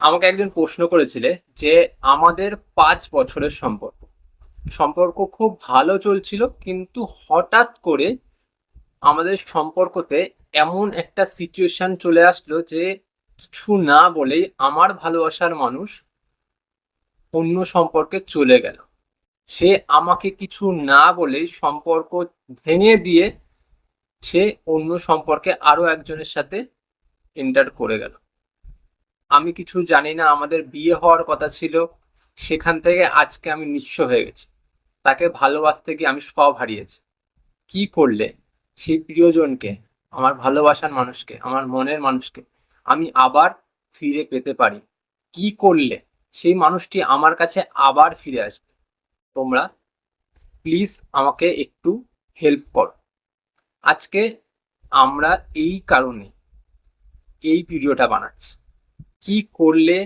আমাকে একজন প্রশ্ন করেছিলে যে আমাদের পাঁচ বছরের সম্পর্ক। সম্পর্ক খুব ভালো চলছিল, কিন্তু হঠাৎ করে আমাদের সম্পর্কতে এমন একটা সিচুয়েশন চলে আসলো যে কিছু না বলেই আমার ভালোবাসার মানুষ অন্য সম্পর্কে চলে গেল। সে আমাকে কিছু না বলেই সম্পর্ক ভেঙে দিয়ে সে অন্য সম্পর্কে আরও একজনের সাথে এন্টার করে গেল। আমি কিছু জানি না, আমাদের বিয়ে হওয়ার কথা ছিল, সেখান থেকে আজকে আমি নিঃস্ব হয়ে গেছি। তাকে ভালোবাসতে গিয়ে আমি সব হারিয়েছি। কি করলে? সেই প্রিয়জনকে, আমার ভালোবাসার মানুষকে, আমার মনের মানুষকে আমি আবার ফিরে পেতে পারি। কি করলে? সেই মানুষটি আমার কাছে আবার ফিরে আসবে। তোমরা প্লিজ আমাকে একটু হেল্প করো। আজকে আমরা এই কারণে এই ভিডিওটা বানাচ্ছি। কি করলে,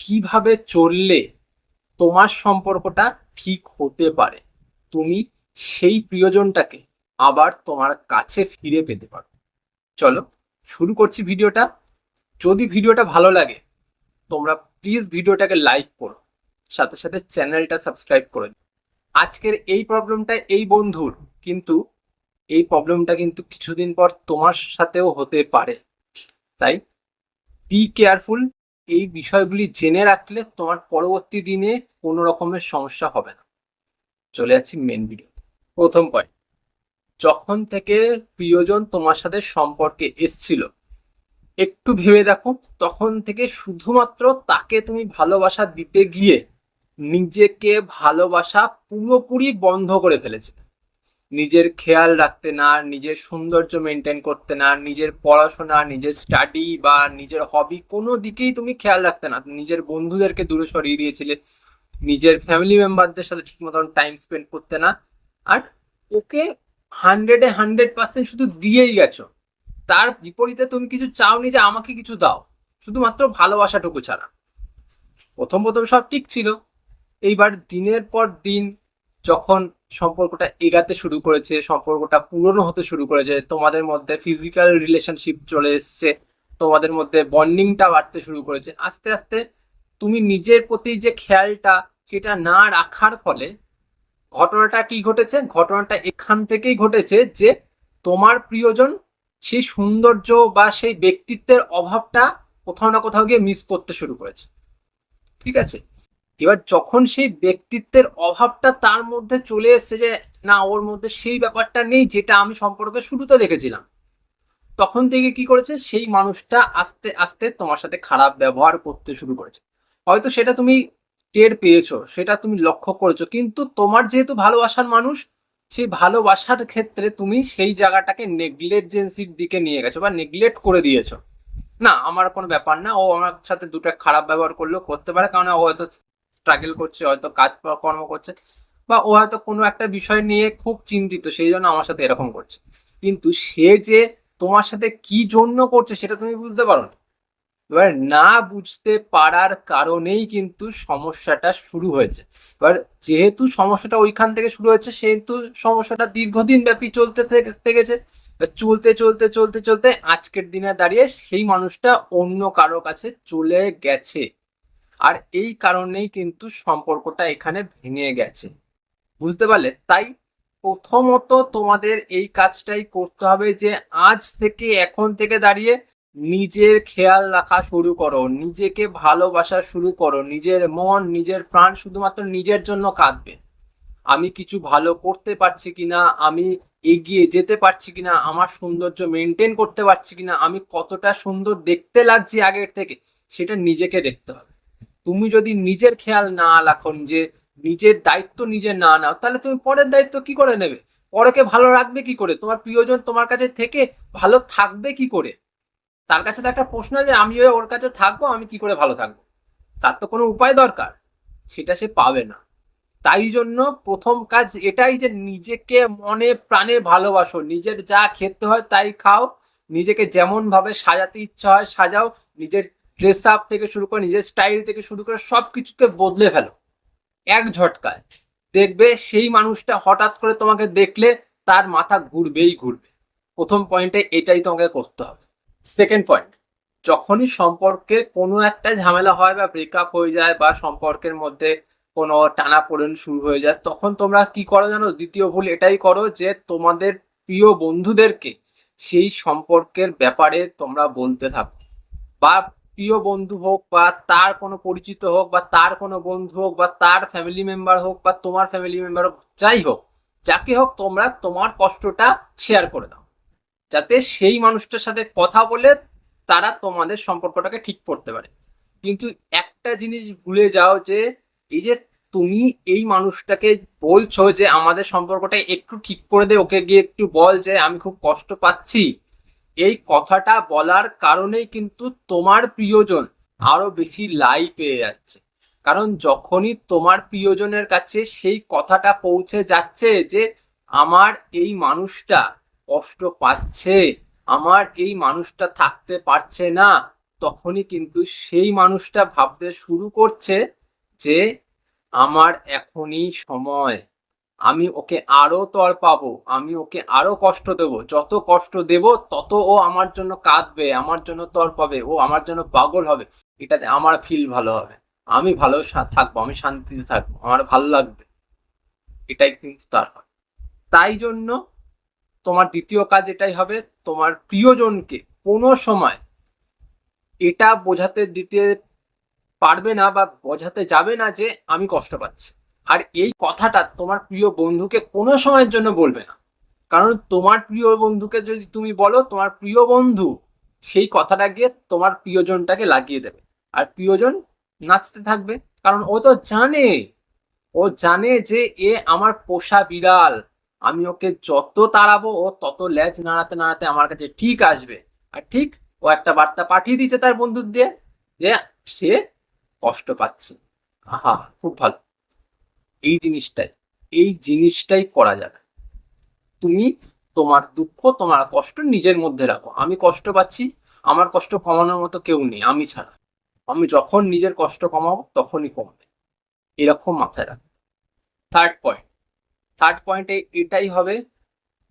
কীভাবে চললে তোমার সম্পর্কটা ঠিক হতে পারে, তুমি সেই প্রিয়জনটাকে আবার তোমার কাছে ফিরে পেতে পারো। চলো, শুরু করছি ভিডিওটা। যদি ভিডিওটা ভালো লাগে, তোমরা প্লিজ ভিডিওটাকে লাইক করো, সাথে সাথে চ্যানেলটা সাবস্ক্রাইব করে। আজকের এই প্রবলেমটা এই বন্ধুর, কিন্তু এই প্রবলেমটা কিন্তু কিছুদিন পর তোমার সাথেও হতে পারে। তাই বি কেয়ারফুল এই বিষয়গুলি জেনে রাখলে তোমার পরবর্তী দিনে কোনো রকমের সমস্যা হবে না। চলে যাচ্ছি মেন ভিডিও প্রথম পয়েন্ট যখন থেকে প্রিয়জন তোমার সাথে সম্পর্কে এসছিল, একটু ভেবে দেখো, তখন থেকে শুধুমাত্র তাকে তুমি ভালোবাসা দিতে গিয়ে নিজেকে ভালোবাসা পুরোপুরি বন্ধ করে ফেলেছে নিজের খেয়াল রাখতে না, নিজের সৌন্দর্য মেনটেন করতে না, নিজের পড়াশোনা, নিজের স্টাডি বা নিজের হবি কোনো দিকেই তুমি খেয়াল রাখতে না। নিজের বন্ধুদেরকে দূরে সরিয়ে দিয়েছিলে, নিজের ফ্যামিলি মেম্বারদের সাথে ঠিক মতন টাইম স্পেন্ড করতে না। আর ওকে হান্ড্রেডে হান্ড্রেড পার্সেন্ট শুধু দিয়েই গেছো। তার বিপরীতে তুমি কিছু চাওনি যে আমাকে কিছু দাও। শুধুমাত্র ভালোবাসাটুকু ছাড়া। প্রথম প্রথম সব ঠিক ছিল। এইবার দিনের পর দিন যখন সম্পর্কটা এগাতে শুরু করেছে, সম্পর্কটা পুরনো হতে শুরু করেছে, তোমাদের মধ্যে ফিজিক্যাল রিলেশনশিপ চলে এসছে, তোমাদের মধ্যে বন্ডিংটা বাড়তে শুরু করেছে। আস্তে আস্তে তুমি নিজের প্রতি যে খেয়ালটা, সেটা না রাখার ফলে ঘটনাটা কি ঘটেছে? ঘটনাটা এখান থেকেই ঘটেছে যে তোমার প্রিয়জন সেই সৌন্দর্য বা সেই ব্যক্তিত্বের অভাবটা কোথাও না কোথাও গিয়ে মিস করতে শুরু করেছে। ঠিক আছে? এবার যখন সেই ব্যক্তিত্বের অভাবটা তার মধ্যে চলে এসছে যে, না, ওর মধ্যে সেই ব্যাপারটা নেই যেটা আমি সম্পর্কে শুরুতে দেখেছিলাম, তখন থেকে কি করেছে? সেই মানুষটা আস্তে আস্তে তোমার সাথে খারাপ ব্যবহার করতে শুরু করেছে। হয়তো সেটা তুমি টের পেয়েছ, সেটা তুমি লক্ষ্য করেছ, কিন্তু তোমার যেহেতু ভালোবাসার মানুষ, সেই ভালোবাসার ক্ষেত্রে তুমি সেই জায়গাটাকে নেগলেজেন্সির দিকে নিয়ে গেছো বা নেগলেক্ট করে দিয়েছ। না, আমার কোনো ব্যাপার না, ও আমার সাথে দুটো খারাপ ব্যবহার করলেও করতে পারে কারণ হয়তো স্ট্রাগল করছে, হয়তো কাজ কর্ম করছে, বা ও হয়তো কোনো একটা বিষয় নিয়ে খুব চিন্তিত, সেই জন্য আমার সাথে এরকম করছে। কিন্তু সে যে তোমার সাথে কি জন্য করছে সেটা তুমি বুঝতে পারো না। এবার না বুঝতে পারার কারণেই কিন্তু সমস্যাটা শুরু হয়েছে। এবার যেহেতু সমস্যাটা ওইখান থেকে শুরু হয়েছে, সেহেতু সমস্যাটা দীর্ঘদিন ব্যাপী চলতে থেকে- থেকেছে চলতে চলতে চলতে চলতে আজকের দিনে দাঁড়িয়ে সেই মানুষটা অন্য কারও কাছে চলে গেছে। আর এই কারণেই কিন্তু সম্পর্কটা এখানে ভেঙে গেছে। বুঝতে পারলে? তাই প্রথমত তোমাদের এই কাজটাই করতে হবে যে আজ থেকে এখন থেকে দাঁড়িয়ে নিজের খেয়াল রাখা শুরু করো, নিজেকে ভালোবাসা শুরু করো, নিজের মন, নিজের প্রাণ শুধুমাত্র নিজের জন্য কাঁদবে। আমি কিছু ভালো করতে পারছি কিনা, আমি এগিয়ে যেতে পারছি কিনা, আমার সৌন্দর্য মেনটেন করতে পারছি কিনা, আমি কতটা সুন্দর দেখতে লাগছি আগের থেকে, সেটা নিজেকে দেখতে হবে। তুমি যদি নিজের খেয়াল না রাখো যে নিজের দায়িত্ব নিজে না নাও, তাহলে তুমি পরের দায়িত্ব কি করে নেবে? পরেকে ভালো রাখবে কি করে? তোমার প্রিয়জন তোমার কাছে থেকে ভালো থাকবে কি করে? তার কাছে তো একটা প্রশ্ন যে আমি ওর কাছে থাকব, আমি কি করে ভালো থাকব? তার তো কোনো উপায় দরকার, সেটা সে পাবে না। তাই জন্য প্রথম কাজ এটাই যে, নিজেকে মনে প্রাণে ভালোবাসো, নিজের যা খেতে হয় তাই খাও, নিজেকে যেমন ভাবে সাজাতে ইচ্ছা হয় সাজাও, নিজের ড্রেস আপ থেকে শুরু করে নিজের স্টাইল থেকে শুরু করে সব কিছুকে বদলে ফেলো। এক ঝটকায়। দেখবে সেই মানুষটা হঠাৎ করে তোমাকে দেখলে তার মাথা ঘুরবেই ঘুরবে। প্রথম পয়েন্টে এটাই তোমাকে করতে হবে। সেকেন্ড পয়েন্ট যখনই সম্পর্কের কোনো একটা ঝামেলা হয় বা ব্রেকআপ হয়ে যায় বা সম্পর্কের মধ্যে কোনো টানাপোড়েন শুরু হয়ে যায়, তখন তোমরা কি করো জানো? দ্বিতীয় ভুল এটাই করো যে তোমাদের প্রিয় বন্ধুদেরকে সেই সম্পর্কের ব্যাপারে তোমরা বলতে থাকো। বা প্রিয় বন্ধু হোক বা তার কোনো পরিচিত হোক বা তার কোনো বন্ধু হোক বা তার ফ্যামিলি মেম্বার হোক বা তোমার ফ্যামিলি মেম্বার হোক, যাই হোক, যাকে হোক তোমরা তোমার কষ্টটা শেয়ার করে দাও। যাতে সেই মানুষটার সাথে কথা বলে তারা তোমাদের সম্পর্কটাকে ঠিক করতে পারে। কিন্তু একটা জিনিস ভুলে যাও যে, এই যে তুমি এই মানুষটাকে বলছো যে আমাদের সম্পর্কটা একটু ঠিক করে দে, ওকে গিয়ে একটু বল যে আমি খুব কষ্ট পাচ্ছি। এই কথাটা বলার কারণেই কিন্তু তোমার প্রিয়জন আরও বেশি লাই পেয়ে যাচ্ছে। কারণ যখনই তোমার প্রিয়জনের কাছে সেই কথাটা পৌঁছে যাচ্ছে যে আমার এই মানুষটা কষ্ট পাচ্ছে, আমার এই মানুষটা থাকতে পারছে না, তখনই কিন্তু সেই মানুষটা ভাবতে শুরু করছে যে আমার এখনই সময়। আমি ওকে আরও তর পাবো, আমি ওকে আরও কষ্ট দেব, যত কষ্ট দেব তত ও আমার জন্য কাঁদবে, আমার জন্য তর পাবে, ও আমার জন্য পাগল হবে, এটাতে আমার ফিল ভালো হবে। আমি ভালো থাকব, আমি শান্তিতে থাকব, আমার ভালো লাগবে, এটাই কিন্তু তার হয়। তাই জন্য তোমার দ্বিতীয় কাজ এটাই হবে, তোমার প্রিয়জনকে কোনো সময় এটা বোঝাতে দিতে পারবে না বা বোঝাতে যাবে না যে আমি কষ্ট পাচ্ছি। আর এই কথাটা তোমার প্রিয় বন্ধুকে কোনো সময়ের জন্য বলবে না। কারণ তোমার প্রিয় বন্ধুকে যদি তুমি বলো, তোমার প্রিয় বন্ধু সেই কথাটা গিয়ে তোমার প্রিয়জনটাকে লাগিয়ে দেবে। আর প্রিয়জন নাচতে থাকবে, কারণ ও তো জানে, ও জানে যে এ আমার পোষা বিড়াল। আমি ওকে যত তাড়াবো, ও তত ল্যাজ নাড়াতে নাড়াতে আমার কাছে ঠিক আসবে। আর ঠিক ও একটা বার্তা পাঠিয়ে দিয়েছে তার বন্ধুর দিয়ে যে সে কষ্ট পাচ্ছে। আহা, খুব ভালো। এই জিনিসটাই এই জিনিসটাই করা যাবে তুমি তোমার দুঃখ, তোমার কষ্ট নিজের মধ্যে রাখো। আমি কষ্ট পাচ্ছি, আমার কষ্ট কমানোর মতো কেউ নেই, আমি ছাড়া। আমি যখন নিজের কষ্ট কমাবো, তখনই কমবে। এরকম মাথায় রাখো। থার্ড পয়েন্ট থার্ড পয়েন্টে এটাই হবে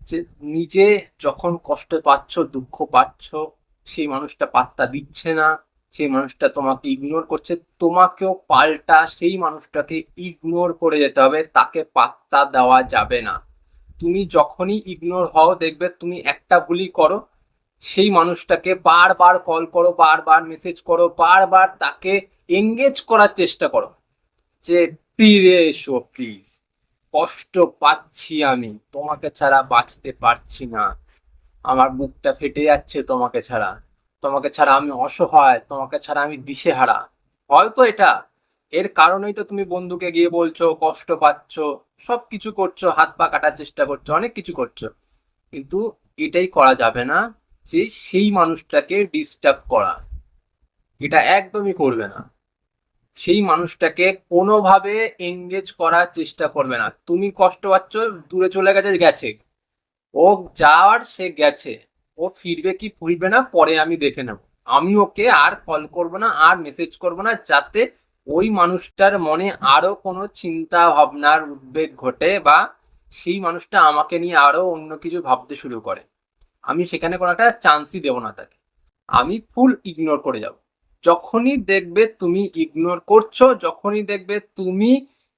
যে নিজে যখন কষ্ট পাচ্ছ, দুঃখ পাচ্ছ, সেই মানুষটা পাত্তা দিচ্ছে না। সেই মানুষটা তোমাকে ইগনোর করছে, তোমাকেও পাল্টা সেই মানুষটাকে ইগনোর করে যেতে হবে, তাকে পাত্তা দেওয়া যাবে না। তুমি যখনই ইগনোর হও, দেখবে তুমি একটা ভুলই করো, সেই মানুষটাকে বারবার কল করো, বারবার মেসেজ করো, বারবার তাকে এঙ্গেজ করার চেষ্টা করো। যে, ফিরে এসো প্লিজ কষ্ট পাচ্ছি আমি, তোমাকে ছাড়া বাঁচতে পারছি না। আমার বুকটা ফেটে যাচ্ছে তোমাকে ছাড়া। তোমাকে ছাড়া আমি অসহায়, তোমাকে ছাড়া আমি দিশেহারা। হয়তো এটা। এর কারণেই তো তুমি বন্ধুকে গিয়ে বলছো, কষ্ট পাচ্ছ সব কিছু করছ, হাত পা কাটার চেষ্টা করছ, অনেক কিছু করছ। কিন্তু এটাই করা যাবে না যে সেই মানুষটাকে ডিস্টার্ব করা। এটা একদমই করবে না। সেই মানুষটাকে কোনোভাবে এঙ্গেজ করার চেষ্টা করবে না। তুমি কষ্ট পাচ্ছ, দূরে চলে গেছে গেছে। ও যাওয়ার সে গেছে। ও ফিরবে কি ফিরবে না পরে আমি দেখে নেব। আমি ওকে আর কল করব না, আর মেসেজ করব না, যাতে ওই মানুষটার মনে আরও কোনো চিন্তা ভাবনার উদ্বেগ ঘটে বা সেই মানুষটা আমাকে নিয়ে আরও অন্য কিছু ভাবতে শুরু করে। আমি সেখানে কোনো একটা চান্সই দেবো না তাকে। আমি ফুল ইগনোর করে যাব। যখনই দেখবে তুমি ইগনোর করছ, যখনই দেখবে তুমি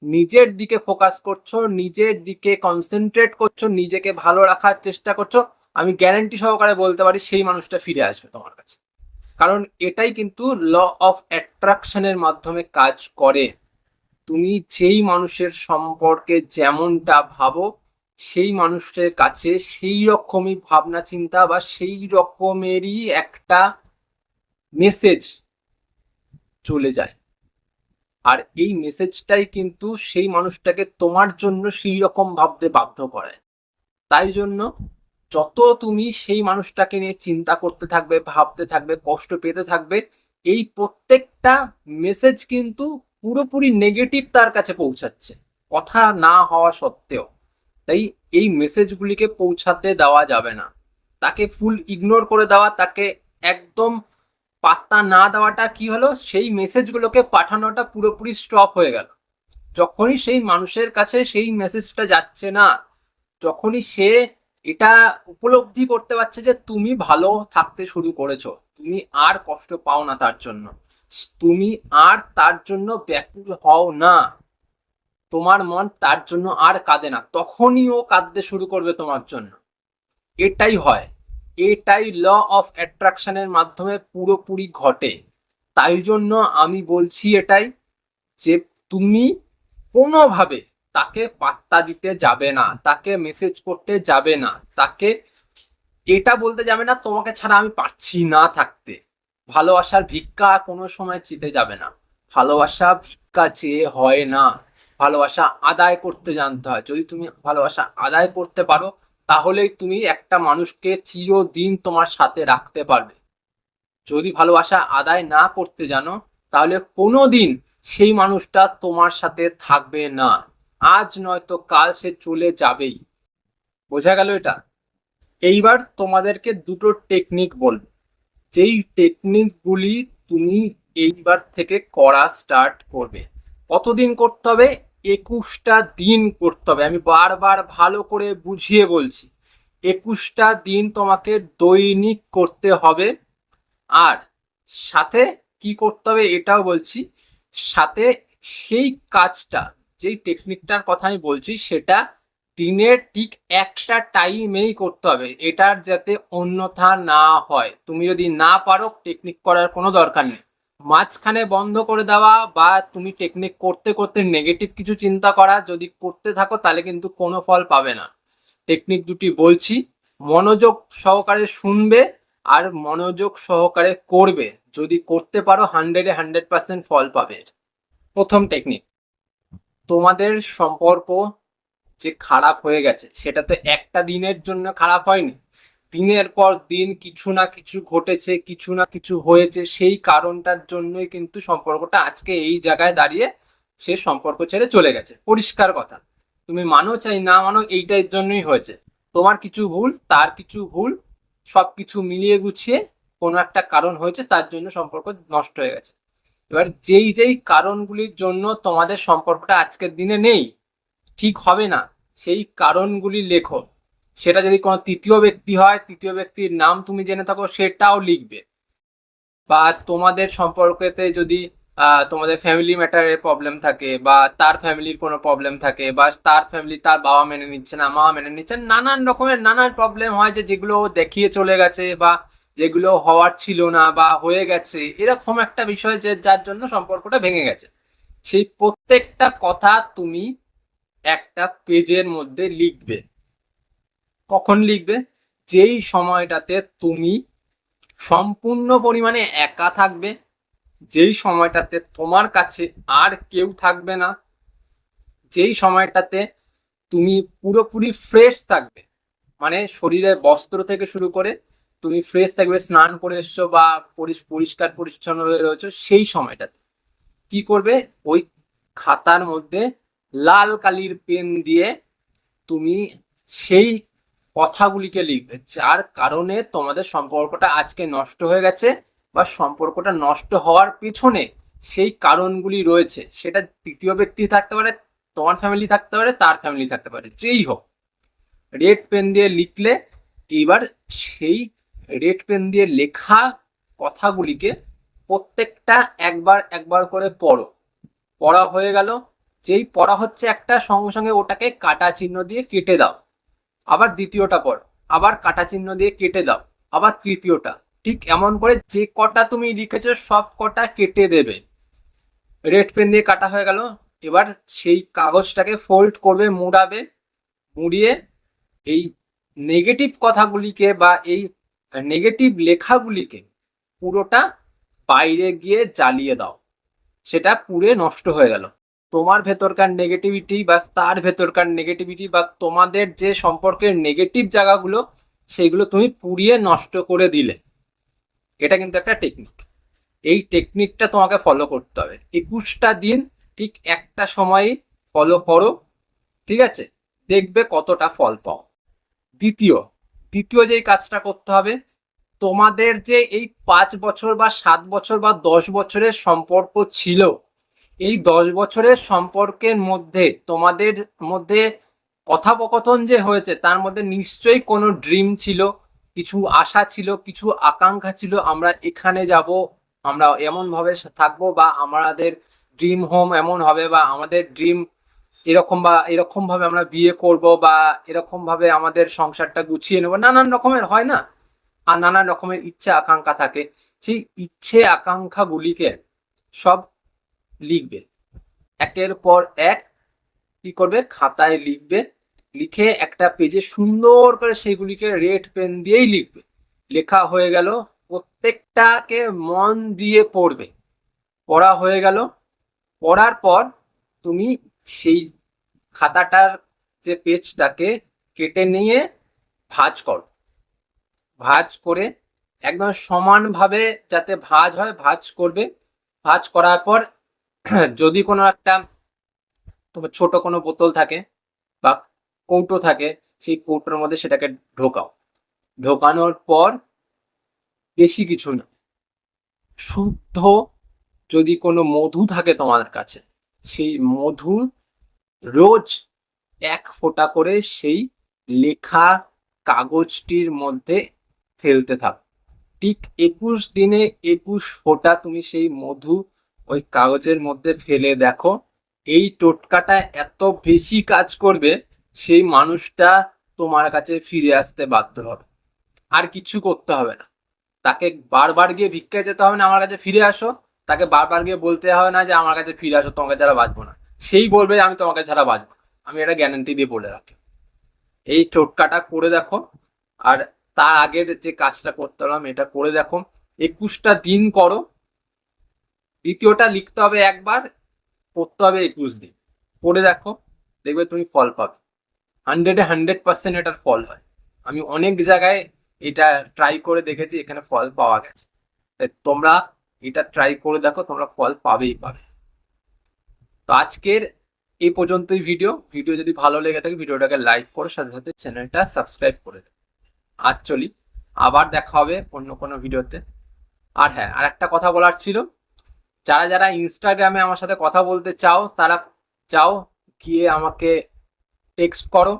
নিজের দিকে ফোকাস করছ, নিজের দিকে কনসেন্ট্রেট করছ, নিজেকে ভালো রাখার চেষ্টা করছ আমি গ্যারান্টি সহকারে বলতে পারি সেই মানুষটা ফিরে আসবে তোমার কাছে। কারণ এটাই কিন্তু ল অফ অ্যাট্রাকশনের মাধ্যমে কাজ করে। তুমি যেই মানুষের সম্পর্কে যেমনটা ভাবো, সেই মানুষের কাছে সেই রকমই ভাবনা, চিন্তা বা সেই রকমেরই একটা মেসেজ চলে যায়। আর এই মেসেজটাই কিন্তু সেই মানুষটাকে তোমার জন্য সেই রকম ভাবতে বাধ্য করে। তাই জন্য যত তুমি সেই মানুষটাকে নিয়ে চিন্তা করতে থাকবে, ভাবতে থাকবে, কষ্ট পেতে থাকবে, এই প্রত্যেকটা মেসেজ কিন্তু পুরোপুরি নেগেটিভ তার কাছে পৌঁছাচ্ছে। কথা না হওয়া সত্ত্বেও। তাই এই মেসেজগুলিকে পৌঁছাতে দেওয়া যাবে না। তাকে ফুল ইগনোর করে দেওয়া, তাকে একদম পাত্তা না দেওয়াটা কি হলো? সেই মেসেজগুলোকে পাঠানোটা পুরোপুরি স্টপ হয়ে গেল। যখনই সেই মানুষের কাছে সেই মেসেজটা যাচ্ছে না, যখনই সে এটা উপলব্ধি করতে পারছে যে তুমি ভালো থাকতে শুরু করেছ। তুমি আর কষ্ট পাও না তার জন্য। তুমি আর তার জন্য ব্যাকুল হও না। তোমার মন তার জন্য আর কাঁদে না। তখনই ও কাঁদতে শুরু করবে তোমার জন্য। এটাই হয়। এটাই ল অফ অ্যাট্রাকশনের মাধ্যমে পুরোপুরি ঘটে। তাই জন্য আমি বলছি এটাই যে তুমি কোনোভাবে তাকে পাত্তা দিতে যাবে না, তাকে মেসেজ করতে যাবে না, তাকে এটা বলতে যাবে না, তোমাকে ছাড়া আমি পারছি না থাকতে। ভালোবাসার ভিক্ষা কোনো সময় চিতে যাবে না। ভালোবাসা ভিক্ষা চেয়ে হয় না। ভালোবাসা আদায় করতে জানতে হয়। যদি তুমি ভালোবাসা আদায় করতে পারো, তাহলেই তুমি একটা মানুষকে চিরদিন তোমার সাথে রাখতে পারবে। যদি ভালোবাসা আদায় না করতে জানো, তাহলে কোনো দিন সেই মানুষটা তোমার সাথে থাকবে না। আজ নয়তো কাল সে চলে যাবেই। বোঝা গেল এটা? এইবার তোমাদেরকে দুটো টেকনিক বলব। যেই টেকনিকগুলি তুমি এইবার থেকে করা স্টার্ট করবে। কতদিন করতে হবে? একুশটা দিন করতে হবে। আমি বারবার ভালো করে বুঝিয়ে বলছি। একুশটা দিন তোমাকে দৈনিক করতে হবে। আর সাথে কি করতে হবে এটাও বলছি। সাথে সেই কাজটা যেই টেকনিকটার কথা আমি বলছি, সেটা দিনের ঠিক একটা টাইমেই করতে হবে। এটার যাতে অন্যথা না হয়। তুমি যদি না পারো টেকনিক করার কোনো দরকার নেই। মাঝখানে বন্ধ করে দেওয়া বা তুমি টেকনিক করতে করতে নেগেটিভ কিছু চিন্তা করা যদি করতে থাকো, তাহলে কিন্তু কোনো ফল পাবে না। টেকনিক দুটি বলছি, মনোযোগ সহকারে শুনবে আর মনোযোগ সহকারে করবে। যদি করতে পারো হান্ড্রেডে হান্ড্রেড পার্সেন্ট ফল পাবে। প্রথম টেকনিক তোমাদের সম্পর্ক যে খারাপ হয়ে গেছে, সেটা তো একটা দিনের জন্য খারাপ হয়নি। দিনের পর দিন কিছু না কিছু ঘটেছে, কিছু না কিছু হয়েছে, সেই কারণটার জন্যই কিন্তু সম্পর্কটা আজকে এই জায়গায় দাঁড়িয়ে সে সম্পর্ক ছেড়ে চলে গেছে। পরিষ্কার কথা। তুমি মানো চাই, না মানো, এইটার জন্যই হয়েছে। তোমার কিছু ভুল, তার কিছু ভুল সব কিছু মিলিয়ে গুছিয়ে কোনো একটা কারণ হয়েছে, তার জন্য সম্পর্ক নষ্ট হয়ে গেছে। এবার যেই যেই কারণগুলির জন্য তোমাদের সম্পর্কটা আজকের দিনে নেই, ঠিক হবে না, সেই কারণগুলি লেখো। সেটা যদি কোনো তৃতীয় ব্যক্তি হয়, তৃতীয় ব্যক্তির নাম তুমি জেনে থাকো, সেটাও লিখবে। বা তোমাদের সম্পর্কেতে যদি তোমাদের ফ্যামিলি ম্যাটারের প্রবলেম থাকে, বা তার ফ্যামিলির কোনো প্রবলেম থাকে, বা তার ফ্যামিলি তার বাবা মেনে নিচ্ছে না, মা মেনে নিচ্ছে নানান রকমের নানান প্রবলেম হয় যে যেগুলো দেখিয়ে চলে গেছে, বা যেগুলো হওয়ার ছিল না বা হয়ে গেছে, এরকম একটা বিষয় যে যার জন্য সম্পর্কটা ভেঙে গেছে। সেই প্রত্যেকটা কথা তুমি একটা পেজের মধ্যে লিখবে। কখন লিখবে? যেই সময়টাতে তুমি সম্পূর্ণ পরিমাণে একা থাকবে, যেই সময়টাতে তোমার কাছে আর কেউ থাকবে না, যেই সময়টাতে তুমি পুরোপুরি ফ্রেশ থাকবে মানে শরীরের বস্ত্র থেকে শুরু করে তুমি ফ্রেশ থাকবে, স্নান করে এসছো বা পরিষ্কার, পরিচ্ছন্ন হয়ে রয়েছো, সেই সময়টাতে। কি করবে? ওই খাতার মধ্যে লাল কালির পেন দিয়ে তুমি সেই কথাগুলিকে লিখবে, যার কারণে তোমাদের সম্পর্কটা আজকে নষ্ট হয়ে গেছে বা সম্পর্কটা নষ্ট হওয়ার পিছনে সেই কারণগুলি রয়েছে। সেটা তৃতীয় ব্যক্তি থাকতে পারে, তোমার ফ্যামিলি থাকতে পারে, তার ফ্যামিলি থাকতে পারে, যেই হোক। রেড পেন দিয়ে লিখলে এইবার সেই রেড পেন দিয়ে লেখা কথাগুলিকে প্রত্যেকটা একবার একবার করে পড়ো। পড়া হয়ে গেল। যেই পড়া হচ্ছে একটা, সঙ্গে সঙ্গে ওটাকে কাটা চিহ্ন দিয়ে কেটে দাও। আবার দ্বিতীয়টা পড়ো, আবার কাটা চিহ্ন দিয়ে কেটে দাও, আবার তৃতীয়টা। ঠিক এমন করে যে কটা তুমি লিখেছো সব কটা কেটে দেবে। রেড পেন দিয়ে কাটা হয়ে গেল। এবার সেই কাগজটাকে ফোল্ড করবে, মুড়াবে, মুড়িয়ে এই নেগেটিভ কথাগুলিকে বা এই নেগেটিভ লেখাগুলিকে পুরোটা বাইরে গিয়ে জ্বালিয়ে দাও। সেটা পুড়ে নষ্ট হয়ে গেল। তোমার ভেতরকার নেগেটিভিটি বা তার ভেতরকার নেগেটিভিটি বা তোমাদের যে সম্পর্কের নেগেটিভ জায়গাগুলো সেইগুলো তুমি পুড়িয়ে নষ্ট করে দিলে। এটা কিন্তু একটা টেকনিক এই টেকনিকটা তোমাকে ফলো করতে হবে। একুশটা দিন ঠিক একটা সময় ফলো করো, ঠিক আছে? দেখবে কতটা ফল পাও। দ্বিতীয় দ্বিতীয় যেই কাজটা করতে হবে, তোমাদের যে এই পাঁচ বছর বা সাত বছর বা দশ বছরের সম্পর্ক ছিল, এই দশ বছরের সম্পর্কের মধ্যে তোমাদের মধ্যে কথোপকথন যে হয়েছে, তার মধ্যে নিশ্চয়ই কোনো ড্রিম ছিল, কিছু আশা ছিল, কিছু আকাঙ্ক্ষা ছিল, আমরা এখানে যাব, আমরা এমনভাবে থাকব বা আমাদের ড্রিম হোম এমন হবে বা আমাদের ড্রিম এরকম বা এরকম ভাবে আমরা বিয়ে করব বা এরকম ভাবে আমাদের সংসারটা গুছিয়ে নেব, নানান রকমের হয় না? আর নানান রকমের ইচ্ছা আকাঙ্ক্ষা থাকে। সেই ইচ্ছে আকাঙ্ক্ষাগুলিকে সব লিখবে। একের পর এক কি করবে? খাতায় লিখবে। লিখে একটা পেজে সুন্দর করে সেগুলিকে রেড পেন দিয়েই লিখবে। লেখা হয়ে গেল, প্রত্যেকটাকে মন দিয়ে পড়বে। পড়া হয়ে গেল। পড়ার পর তুমি সেই খাতাটার যে পেজটাকে কেটে নিয়ে ভাঁজ করো। ভাঁজ করে একদম সমানভাবে যাতে ভাঁজ হয়, ভাঁজ করবে। ভাঁজ করার পর যদি কোনো একটা তোমার ছোট কোনো বোতল থাকে বা কৌটো থাকে, সেই কৌটোর মধ্যে সেটাকে ঢোকাও। ঢোকানোর পর বেশি কিছু না। শুদ্ধ যদি কোনো মধু থাকে তোমার কাছে, সেই মধু রোজ এক ফোঁটা করে সেই লেখা কাগজটির মধ্যে ফেলতে থাক। ঠিক একুশ দিনে একুশ ফোঁটা তুমি সেই মধু ওই কাগজের মধ্যে ফেলে দেখো। এই টোটকাটা এত বেশি কাজ করবে, সেই মানুষটা তোমার কাছে ফিরে আসতে বাধ্য হবে। আর কিছু করতে হবে না। তাকে বারবার গিয়ে ভিক্ষা যেতে হবে না, আমার কাছে ফিরে আসো। তাকে বারবার গিয়ে বলতে হবে না যে, আমার কাছে ফিরে আসো, তোমাকে ছাড়া বাঁচবো না। সেই বলবে আমি তোমাকে ছাড়া বাঁচবো। আমি এটা গ্যারান্টি দিয়ে বলে রাখি এই টোটকাটা করে দেখো। আর তার আগের যে কাজটা করতে হলাম, এটা করে দেখো। একুশটা দিন করো। দ্বিতীয়টা লিখতে হবে একবার করতে হবে একুশ দিন। পড়ে দেখো, দেখবে তুমি ফল পাবে। হান্ড্রেডে হান্ড্রেড পার্সেন্ট এটার ফল হয়। আমি অনেক জায়গায় এটা ট্রাই করে দেখেছি, এখানে ফল পাওয়া গেছে। তোমরা এটা ট্রাই করে দেখো, তোমরা ফল পাবেই পাবে। তো আজকের এই পর্যন্তই ভিডিও ভিডিও যদি ভালো লেগে থাকে, ভিডিওটাকে লাইক করো সাথে সাথে চ্যানেলটা সাবস্ক্রাইব করে দেবে। আজ চলি। আবার দেখা হবে অন্য কোনো ভিডিওতে আর হ্যাঁ আর একটা কথা বলার ছিল, যারা যারা ইনস্টাগ্রামে আমার সাথে কথা বলতে চাও, তারা চাও গিয়ে আমাকে টেক্সট করো।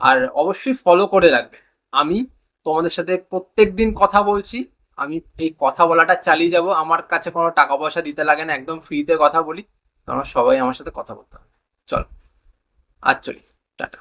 আর অবশ্যই ফলো করে রাখবে। আমি তোমাদের সাথে প্রত্যেক দিন কথা বলছি। আমি এই কথা বলাটা চালিয়ে যাব। আমার কাছে কোনো টাকা পয়সা দিতে লাগে না, একদম ফ্রিতে কথা বলি। তোমরা সবাই আমার সাথে কথা বলতে হবে। চল আজ চলি টাটা।